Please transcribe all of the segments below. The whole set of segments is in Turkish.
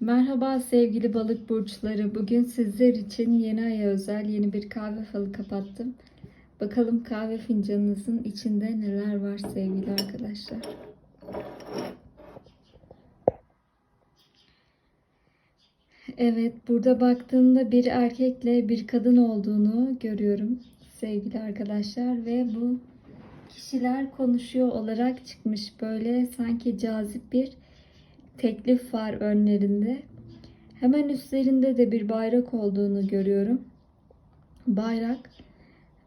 Merhaba sevgili balık burçları. Bugün sizler için yeni aya özel yeni bir kahve falı kapattım. Bakalım kahve fincanınızın içinde neler var sevgili arkadaşlar. Evet, burada baktığımda bir erkekle bir kadın olduğunu görüyorum sevgili arkadaşlar ve bu kişiler konuşuyor olarak çıkmış. Böyle sanki cazip bir teklif var önlerinde. Hemen üstlerinde de bir bayrak olduğunu görüyorum. Bayrak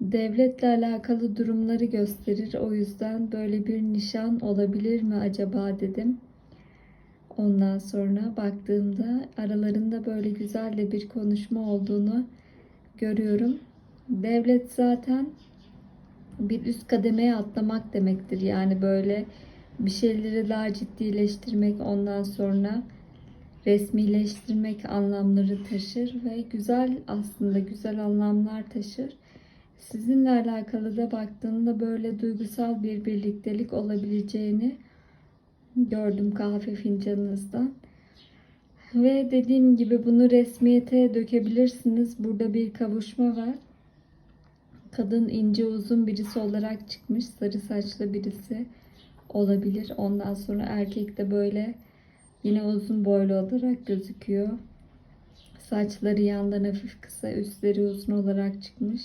devletle alakalı durumları gösterir. O yüzden böyle bir nişan olabilir mi acaba dedim. Ondan sonra baktığımda aralarında böyle güzel de bir konuşma olduğunu görüyorum. Devlet zaten bir üst kademeye atlamak demektir. Yani böyle bir şeyleri daha ciddileştirmek, ondan sonra resmileştirmek anlamları taşır ve güzel aslında güzel anlamlar taşır. Sizinle alakalı da baktığımda böyle duygusal bir birliktelik olabileceğini gördüm kahve fincanınızdan. Ve dediğim gibi bunu resmiyete dökebilirsiniz. Burada bir kavuşma var. Kadın ince uzun birisi olarak çıkmış. Sarı saçlı birisi olabilir. Ondan sonra erkek de böyle yine uzun boylu olarak gözüküyor. Saçları yandan hafif kısa, üstleri uzun olarak çıkmış.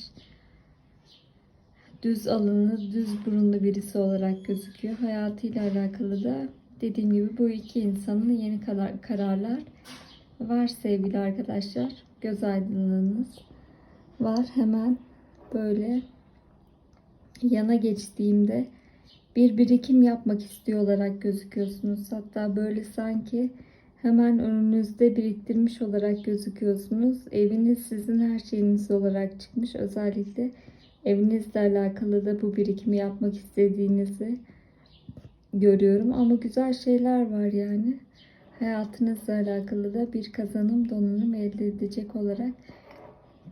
Düz alınlı, düz burunlu birisi olarak gözüküyor. Hayatıyla alakalı da dediğim gibi bu iki insanın yeni karar, kararlar var sevgili arkadaşlar. Göz aydınlığınız var. Hemen böyle yana geçtiğimde bir birikim yapmak istiyor olarak gözüküyorsunuz. Hatta böyle sanki hemen önünüzde biriktirmiş olarak gözüküyorsunuz. Eviniz sizin her şeyiniz olarak çıkmış. Özellikle evinizle alakalı da bu birikimi yapmak istediğinizi görüyorum. Ama güzel şeyler var yani. Hayatınızla alakalı da bir kazanım donanım elde edecek olarak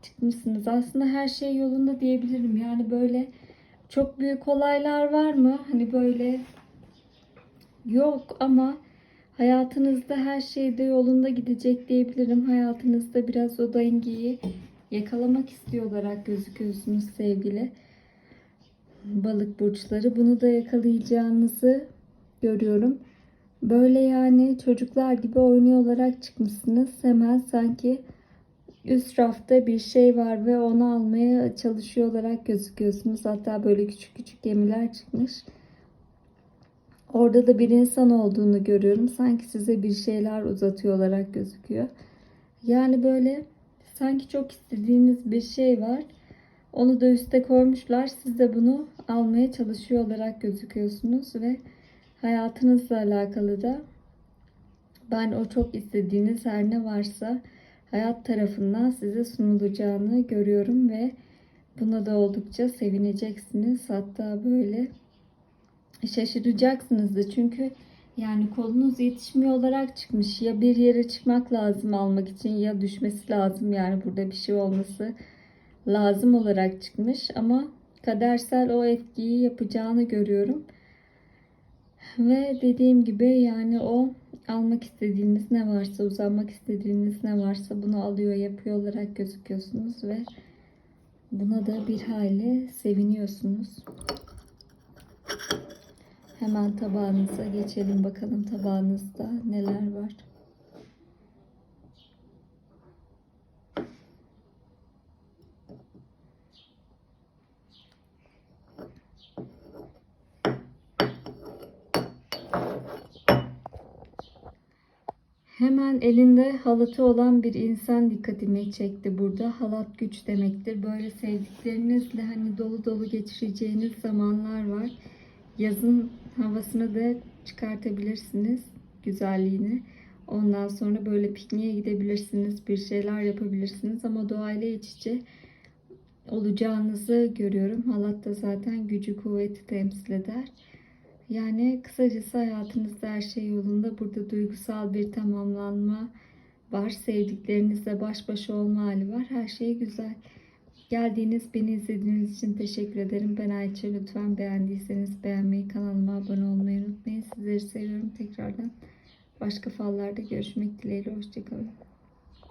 çıkmışsınız. Aslında her şey yolunda diyebilirim. Yani böyle çok büyük olaylar var mı? Hani böyle yok ama hayatınızda her şey de yolunda gidecek diyebilirim. Hayatınızda biraz o dengeyi yakalamak istiyor olarak gözüküyorsunuz sevgili balık burçları. Bunu da yakalayacağınızı görüyorum. Böyle yani çocuklar gibi oynuyor olarak çıkmışsınız. Hemen sanki üst rafta bir şey var ve onu almaya çalışıyor olarak gözüküyorsunuz. Hatta böyle küçük küçük gemiler çıkmış. Orada da bir insan olduğunu görüyorum. Sanki size bir şeyler uzatıyor olarak gözüküyor. Yani böyle sanki çok istediğiniz bir şey var. Onu da üste koymuşlar. Siz de bunu almaya çalışıyor olarak gözüküyorsunuz ve hayatınızla alakalı da ben o çok istediğiniz her ne varsa hayat tarafından size sunulacağını görüyorum ve buna da oldukça sevineceksiniz. Hatta böyle şaşıracaksınız da çünkü yani kolunuz yetişmiyor olarak çıkmış. Ya bir yere çıkmak lazım almak için ya düşmesi lazım yani burada bir şey olması lazım olarak çıkmış ama kadersel o etkiyi yapacağını görüyorum. Ve dediğim gibi yani o almak istediğiniz ne varsa, uzanmak istediğiniz ne varsa bunu alıyor, yapıyor olarak gözüküyorsunuz ve buna da bir hayli seviniyorsunuz. Hemen tabağınıza geçelim bakalım tabağınızda neler var. Hemen elinde halatı olan bir insan dikkatimi çekti burada. Halat güç demektir. Böyle sevdiklerinizle hani dolu dolu geçireceğiniz zamanlar var. Yazın havasını da çıkartabilirsiniz. Güzelliğini. Ondan sonra böyle pikniğe gidebilirsiniz. Bir şeyler yapabilirsiniz. Ama doğayla iç içe olacağınızı görüyorum. Halat da zaten gücü kuvveti temsil eder. Yani kısacası hayatınızda her şey yolunda. Burada duygusal bir tamamlanma var. Sevdiklerinizle baş başa olma hali var. Her şey güzel. Geldiğiniz, beni izlediğiniz için teşekkür ederim. Ben Ayça. Lütfen beğendiyseniz beğenmeyi, kanalıma abone olmayı unutmayın. Sizleri seviyorum tekrardan. Başka fallarda görüşmek dileğiyle. Hoşçakalın.